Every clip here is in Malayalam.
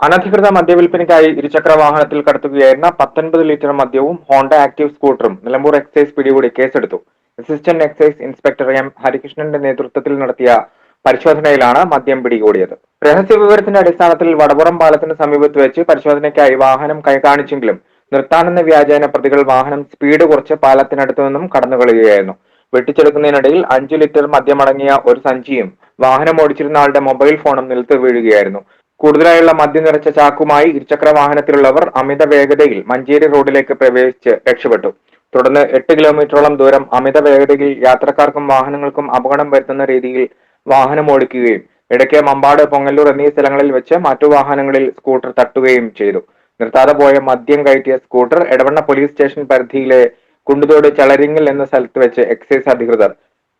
അനധികൃത മദ്യവിൽപ്പനയ്ക്കായി ഇരുചക്ര വാഹനത്തിൽ കടത്തുകയായിരുന്ന പത്തൊൻപത് ലിറ്റർ മദ്യവും ഹോണ്ട ആക്റ്റീവ് സ്കൂട്ടറും നിലമ്പൂർ എക്സൈസ് പിടികൂടി കേസെടുത്തു. അസിസ്റ്റന്റ് എക്സൈസ് ഇൻസ്പെക്ടർ എം ഹരികൃഷ്ണന്റെ നേതൃത്വത്തിൽ നടത്തിയ പരിശോധനയിലാണ് മദ്യം പിടികൂടിയത്. രഹസ്യ വിവരത്തിന്റെ അടിസ്ഥാനത്തിൽ വടപുറം പാലത്തിന് സമീപത്ത് വെച്ച് പരിശോധനയ്ക്കായി വാഹനം കൈകാണിച്ചെങ്കിലും നിർത്താനെന്ന വ്യാജേന പ്രതികൾ വാഹനം സ്പീഡ് കുറച്ച് പാലത്തിനടുത്തു നിന്നും കടന്നുകളയുകയായിരുന്നു. വെട്ടിച്ചെടുക്കുന്നതിനിടയിൽ അഞ്ചു ലിറ്റർ മദ്യമടങ്ങിയ ഒരു സഞ്ചിയും വാഹനം ഓടിച്ചിരുന്ന ആളുടെ മൊബൈൽ ഫോണും നിലത്ത് വീഴുകയായിരുന്നു. കൂടുതലായുള്ള മദ്യം നിറച്ച ചാക്കുമായി ഇരുചക്ര വാഹനത്തിലുള്ളവർ അമിത വേഗതയിൽ മഞ്ചേരി റോഡിലേക്ക് പ്രവേശിച്ച് രക്ഷപ്പെട്ടു. തുടർന്ന് എട്ട് കിലോമീറ്ററോളം ദൂരം അമിത വേഗതയിൽ യാത്രക്കാർക്കും വാഹനങ്ങൾക്കും അപകടം വരുത്തുന്ന രീതിയിൽ വാഹനം ഓടിക്കുകയും ഇടയ്ക്ക് മമ്പാട് പൊങ്ങല്ലൂർ എന്നീ സ്ഥലങ്ങളിൽ വെച്ച് മറ്റു വാഹനങ്ങളിൽ സ്കൂട്ടർ തട്ടുകയും ചെയ്തു. നിർത്താതെ പോയ മദ്യം കയറ്റിയ സ്കൂട്ടർ എടവണ്ണ പോലീസ് സ്റ്റേഷൻ പരിധിയിലെ കുണ്ടുതോട് ചളരിങ്ങൽ എന്ന സ്ഥലത്ത് വെച്ച് എക്സൈസ് അധികൃതർ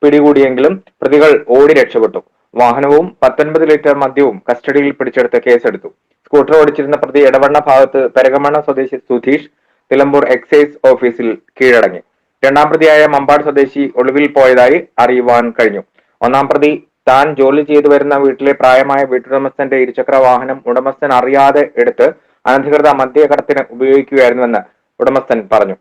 പിടികൂടിയെങ്കിലും പ്രതികൾ ഓടി രക്ഷപ്പെട്ടു. വാഹനവും പത്തൊൻപത് ലിറ്റർ മദ്യവും കസ്റ്റഡിയിൽ പിടിച്ചെടുത്ത് കേസെടുത്തു. സ്കൂട്ടർ ഓടിച്ചിരുന്ന പ്രതി എടവണ്ണ ഭാഗത്ത് പെരകമണ്ണ സ്വദേശി സുധീഷ് നിലമ്പൂർ എക്സൈസ് ഓഫീസിൽ കീഴടങ്ങി. രണ്ടാം പ്രതിയായ മമ്പാട് സ്വദേശി ഒളിവിൽ പോയതായി അറിയുവാൻ കഴിഞ്ഞു. ഒന്നാം പ്രതി താൻ ജോലി ചെയ്തു വരുന്ന വീട്ടിലെ പ്രായമായ വീട്ടുടമസ്ഥന്റെ ഇരുചക്ര വാഹനം ഉടമസ്ഥൻ അറിയാതെ എടുത്ത് അനധികൃത മദ്യകടത്തിന് ഉപയോഗിക്കുകയായിരുന്നുവെന്ന് ഉടമസ്ഥൻ പറഞ്ഞു.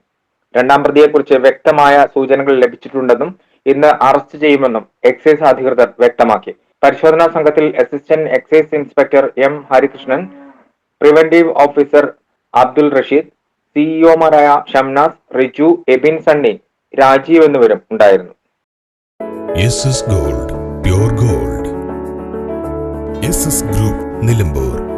രണ്ടാം പ്രതിയെക്കുറിച്ച് വ്യക്തമായ സൂചനകൾ ലഭിച്ചിട്ടുണ്ടെന്നും ഇന്ന് അറസ്റ്റ് ചെയ്യുമെന്നും എക്സൈസ് അധികൃതർ വ്യക്തമാക്കി. പരിശോധനാ സംഘത്തിൽ assistant excise inspector M Harikrishnan preventive officer Abdul Rasheed സിഇഒമാരായ Shamnas Riju Ebin Sunny Rajeev എന്നിവരും ഉണ്ടായിരുന്നു. Gold pure gold. Group Nilambur.